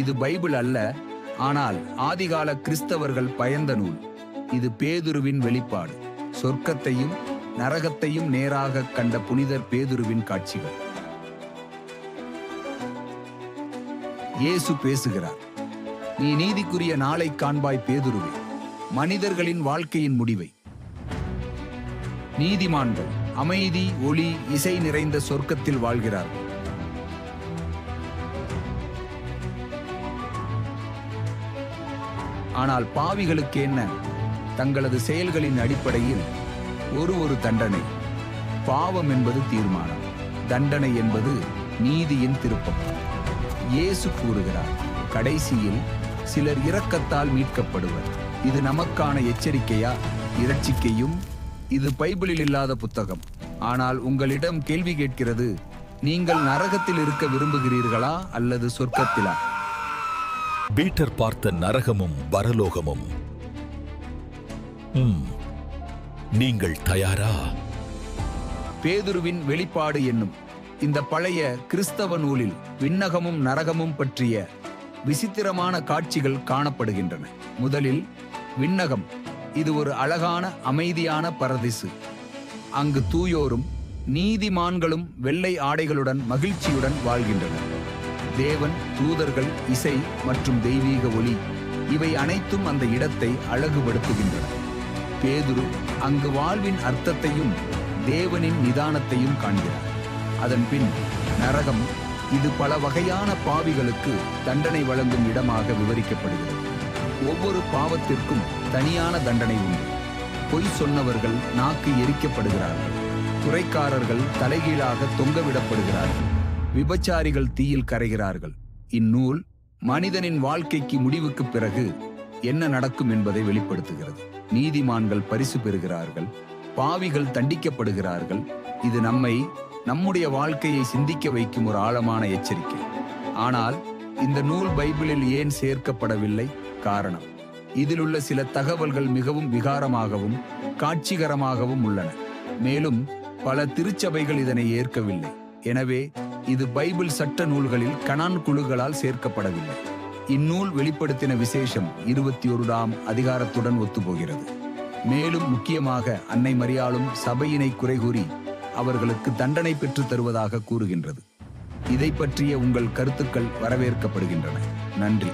இது பைபிள் அல்ல ஆனால் ஆதிகால கிறிஸ்தவர்கள் பயந்த நூல். இது பேதுருவின் வெளிப்பாடு. சொர்க்கத்தையும் நரகத்தையும் நேராக கண்ட புனிதர் பேதுருவின் காட்சிகள். இயேசு பேசுகிறார் நீ நீதிக்குரிய நாளை காண்பாய் பேதுருவே. மனிதர்களின் வாழ்க்கையின் முடிவை. நீதிமான்கள் அமைதி ஒளி இசை நிறைந்த சொர்க்கத்தில் வாழ்கிறார்கள். ஆனால் பாவிகளுக்கு என்ன? தங்களது செயல்களின் அடிப்படையில் ஒரு ஒரு தண்டனை. பாவம் என்பது தீர்மானம். தண்டனை என்பது நீதியின் திருப்பம். இயேசு கூறுகிறார் கடைசியில் சிலர் இரக்கத்தால் மீட்கப்படுவர். இது நமக்கான எச்சரிக்கையா? இரட்சிக்கையும் இது பைபிளில் இல்லாத புத்தகம். ஆனால் உங்களிடம் கேள்வி கேட்கிறது நீங்கள் நரகத்தில் இருக்க விரும்புகிறீர்களா அல்லது சொர்க்கத்திலா? பீட்டர் பார்த்த நரகமும் பரலோகமும். நீங்கள் தயாரா? பேதுருவின் வெளிப்பாடு என்னும் இந்த பழைய கிறிஸ்தவ நூலில் விண்ணகமும் நரகமும் பற்றிய விசித்திரமான காட்சிகள் காணப்படுகின்றன. முதலில் விண்ணகம். இது ஒரு அழகான அமைதியான பரதிசு. அங்கு தூயோரும் நீதிமான்களும் வெள்ளை ஆடைகளுடன் மகிழ்ச்சியுடன் வாழ்கின்றனர். தேவன் தூதர்கள் இசை மற்றும் தெய்வீக ஒளி இவை அனைத்தும் அந்த இடத்தை அழகுபடுத்துகின்றன. பேதுரு அங்கு வாழ்வின் அர்த்தத்தையும் தேவனின் நிதானத்தையும் காண்கிறார். அதன் பின் நரகம் இது பல வகையான பாவிகளுக்கு தண்டனை வழங்கும் இடமாக விவரிக்கப்படுகிறது. ஒவ்வொரு பாவத்திற்கும் தனியான தண்டனை உண்டு. பொய் சொன்னவர்கள் நாக்கு எரிக்கப்படுகிறார்கள். துறைக்காரர்கள் தலைகீழாக தொங்கவிடப்படுகிறார்கள். விபச்சாரிகள் தீயில் கரைகிறார்கள். இந்நூல் மனிதனின் வாழ்க்கைக்கு முடிவுக்குப் பிறகு என்ன நடக்கும் என்பதை வெளிப்படுத்துகிறது. நீதிமான்கள் பரிசு பெறுகிறார்கள். பாவிகள் தண்டிக்கப்படுகிறார்கள். இது நம்மை நம்முடைய வாழ்க்கையை சிந்திக்க வைக்கும் ஒரு ஆழமான எச்சரிக்கை. ஆனால் இந்த நூல் பைபிளில் ஏன் சேர்க்கப்படவில்லை? காரணம். இதில் உள்ள சில தகவல்கள் மிகவும் விகாரமாகவும் காட்சிகரமாகவும் உள்ளன. மேலும் பல திருச்சபைகள் இதனை ஏற்கவில்லை. எனவே இது பைபிள் சட்ட நூல்களில் கனான் குழுக்களால் சேர்க்கப்படவில்லை. இந்நூல் வெளிப்படுத்தின விசேஷம் இருபத்தி ஒருடாம் அதிகாரத்துடன் ஒத்துப்போகிறது. மேலும் முக்கியமாக அன்னை மரியாளும் சபையினை குறைகூறி அவர்களுக்கு தண்டனை பெற்றுத் தருவதாக கூறுகின்றது. இதை பற்றிய உங்கள் கருத்துக்கள் வரவேற்கப்படுகின்றன. நன்றி.